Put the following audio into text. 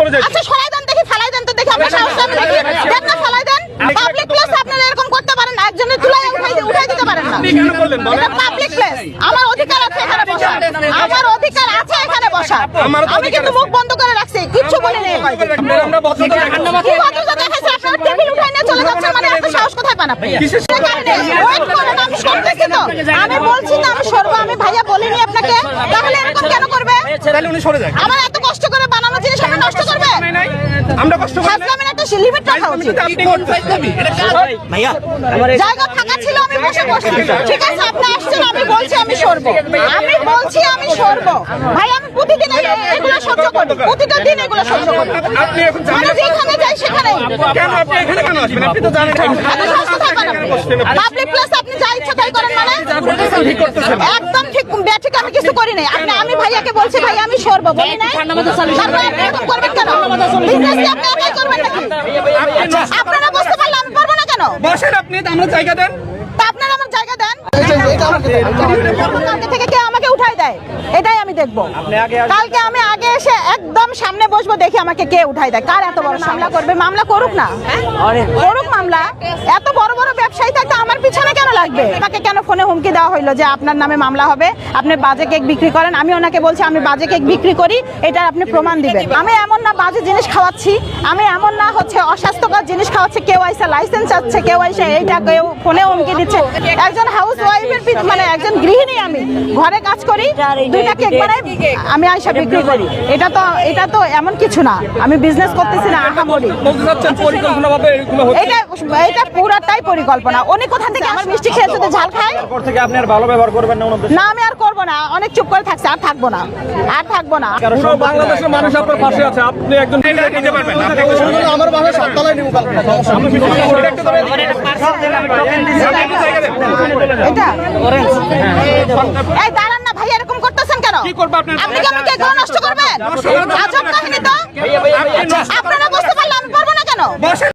আচ্ছা সরাই দেন দেখি ফালাই দেন তো দেখি আমরা সাহস নাকি? দেন না ফালাই দেন। পাবলিক প্লেস আপনারা এরকম করতে পারেন না একজনের তুলাই উঠাই উঠাই দিতে পারেন না। আপনি কেন করলেন বলেন? এটা পাবলিক প্লেস আমার অধিকার আছে এখানে বসার। আমার অধিকার আছে এখানে বসার। আমি কিন্তু মুখ বন্ধ করে রাখছি কিচ্ছু বলি নেই মানে এত সাহস কোথায় পান আপনি? কিসের কারণে wait করেন, আমি শুনতেছি তো। আমি বলছি না আমি সরবো আমি ভাইয়া বলিনি আপনাকে। তাহলে এরকম কেন করবে? তাহলে উনি সরে যান। আমার এত কষ্ট আমরা কষ্ট করি। ফাজলামের একটা লিমিট রাখা উচিত। আপনি করতেছেন। ভাইয়া আমার জায়গা ফাঁকা ছিল আমি বসে বসে ঠিক আছে আপনি আসছেন আমি বলছি আমি সরব। আমি বলছি আমি সরব। ভাই আমি প্রতিদিন এগুলো সহ্য করি প্রতিটা দিন এগুলো সহ্য করি আপনি এখন মানে জানেন যেখানে সেখানে কেন আপনি এখানে কেন আসবেন? আপনি তো জানেন পাবলিক প্লেস আপনি যা ইচ্ছা তাই করেন মানে? একদম ঠিক। ব্যাঠিক আমি কিছু করি নাই। আপনি আমি ভাইয়াকে বলছি ভাই আমি সরবো। বলি নাই? তারপর আপনি এরকম করবেন কেন? বিজনেস আপনি একাই করবেন নাকি? আপনারা বুঝতে পারলে আমি পারব না কেন? বসেন আপনি আমরা জায়গা দেন। তা আপনারা আমার জায়গা দেন। দেয়। এটাই আমি দেখব। কালকে আমি আগে এসে একদম সামনে বসবো দেখি আমাকে কে উঠাই দেয়। কার এত বড় মামলা করবে? মামলা করুক না করুক মামলা। এত বড় বড় ব্যবসায়ী থাকতে আমার পিছনে কেন লাগবে? আমাকে কেন ফোনে হুমকি দেওয়া হইল যে আপনার নামে মামলা হবে? আপনি বাজে কেক বিক্রি করেন আমি ওনাকে বলছি আমি বাজে কেক বিক্রি করি এটা আপনি প্রমাণ দিবেন। আমি এমন না বাজে জিনিস খাওয়াচ্ছি আমি এমন না হচ্ছে অস্বাস্থ্যকর জিনিস খাওয়াচ্ছে কেউ আইসা লাইসেন্স আছে কেউ আইসা এইটা কেউ ফোনে হুমকি দিচ্ছে। একজন হাউস ওয়াইফের মানে একজন গৃহিণী আমি ঘরে কাজ করি দুইটা কেক বানাই আমি আইসা বিক্রি করি। এটা তো এটা তো এমন কিছু না। আমি বিজনেস করতেছি না আহামরি। এটা এটা পুরাটাই পরিকল্পনা। উনি কোথা থেকে আমার মিষ্টি খেয়ে যদি ঝাল খায়? তারপর থেকে আপনি আর ভালো ব্যবহার করবেন না ওনাদের না আমি আর করব না। অনেক চুপ করে থাকছে আর থাকব না। আর থাকব না। পুরো বাংলাদেশের মানুষ আপনার পাশে আছে। আপনি একজন লিডার নিতে পারবেন আপনি আমার বাসায় সন্তানের নিব কালকে এটা একটু ধরে- আপনি একটু জায়গা এই দাঁড়ান না ভাই এরকম করতেছেন কেন? কি করব আপনার? আপনি কি আমাকে এগুলো নষ্ট করবেন? আজব কাহিনী তো। আপনারা বুঝতে পারলে আমি পারব না কেন?